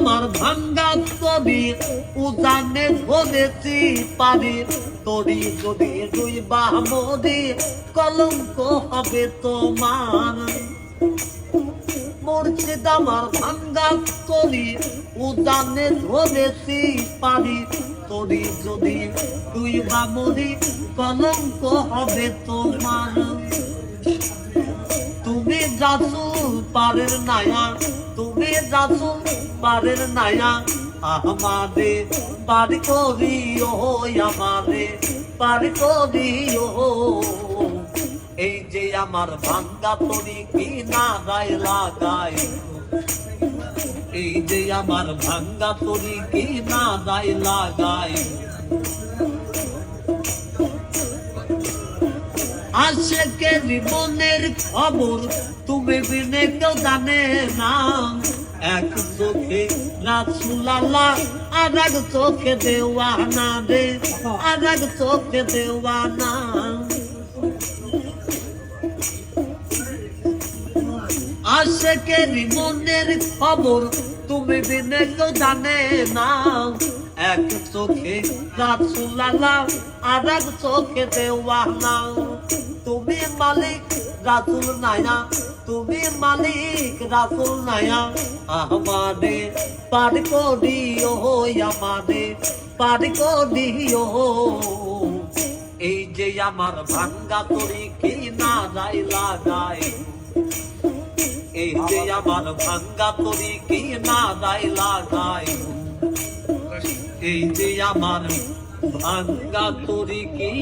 আমার ভাঙ্গা তবি উজানে ধরেছি পারি তরি যদি দুই বামদি কলঙ্ক হবে তোমার। মুর্শিদ আমার ভাঙ্গা ধরেছি তরি যদি দুই বামদি কলঙ্ক হবে তোমার। পারের নায়া, তুমি রাসুল পারের নায়া। আমাদে পারি করিও আমাদে পারি করিও এই যে আমার ভাঙ্গা তরি কি না গায়ে লাগাই এই যে আমার ভাঙ্গা তরি কি না গায়ে লাগাই আশেকে জীবনের খবর, তুমি বিনে কেউ জানে না। এক চোখে রাসুলাল্লাহ, আর এক চোখে দেওয়ানা রে, আর এক চোখে দেওয়ানা। আশেকে মনের খবর, তুমি বিনে কেউ জানে না। এক চোখে রাসুলাল্লাহ, আর এক চোখে দেওয়ানা। তুমি মালিক, রাসুল নায়া তুমি মালিক, রাসুল নায়া আমাদে পার করিও আমাদে পার করিও এই যে আমার ভাঙ্গা তরি কি না যাই লাগাই? এই যে আমার ভাঙ্গা তরি কি না যাই লাগাই? এই যে আমার ভাঙ্গা তরি কি